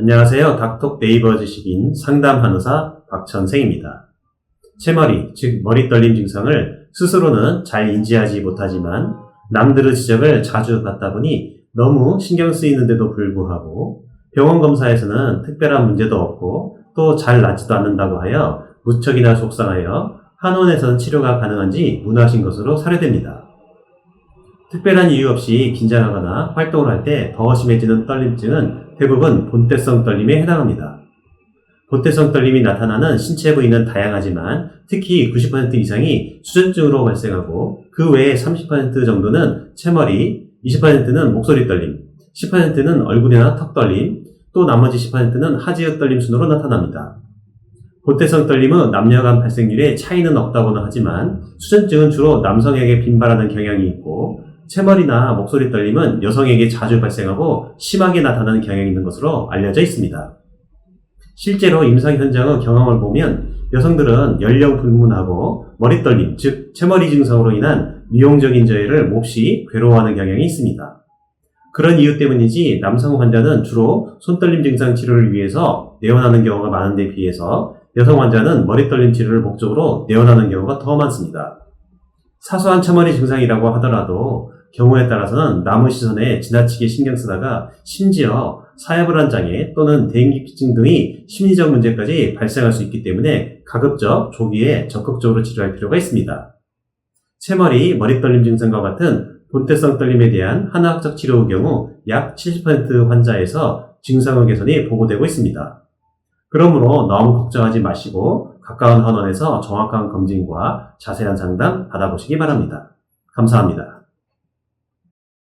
안녕하세요. 닥톡 네이버 지식인 상담 한의사 박천생입니다. 채머리, 즉 머리 떨림 증상을 스스로는 잘 인지하지 못하지만 남들의 지적을 자주 받다 보니 너무 신경 쓰이는데도 불구하고 병원 검사에서는 특별한 문제도 없고 또 잘 낫지도 않는다고 하여 무척이나 속상하여 한원에선 치료가 가능한지 문의하신 것으로 사례됩니다. 특별한 이유 없이 긴장하거나 활동을 할 때 더 심해지는 떨림증은 대부분 본태성 떨림에 해당합니다. 본태성 떨림이 나타나는 신체 부위는 다양하지만 특히 90% 이상이 수전증으로 발생하고 그 외에 30% 정도는 채머리, 20%는 목소리 떨림, 10%는 얼굴이나 턱 떨림, 또 나머지 10%는 하지역 떨림 순으로 나타납니다. 본태성 떨림은 남녀 간 발생률에 차이는 없다고는 하지만 수전증은 주로 남성에게 빈발하는 경향이 있고 채머리나 목소리 떨림은 여성에게 자주 발생하고 심하게 나타나는 경향이 있는 것으로 알려져 있습니다. 실제로 임상 현장의 경험을 보면 여성들은 연령 불문하고 머리 떨림, 즉 채머리 증상으로 인한 미용적인 저해를 몹시 괴로워하는 경향이 있습니다. 그런 이유 때문인지 남성 환자는 주로 손떨림 증상 치료를 위해서 내원하는 경우가 많은데 비해서 여성 환자는 머리 떨림 치료를 목적으로 내원하는 경우가 더 많습니다. 사소한 채머리 증상이라고 하더라도 경우에 따라서는 남의 시선에 지나치게 신경 쓰다가 심지어 사회불안 장애 또는 대인기피증 등의 심리적 문제까지 발생할 수 있기 때문에 가급적 조기에 적극적으로 치료할 필요가 있습니다. 채머리, 머리 떨림 증상과 같은 본태성 떨림에 대한 한의학적 치료의 경우 약 70% 환자에서 증상의 개선이 보고되고 있습니다. 그러므로 너무 걱정하지 마시고 가까운 한원에서 정확한 검진과 자세한 상담 받아보시기 바랍니다. 감사합니다.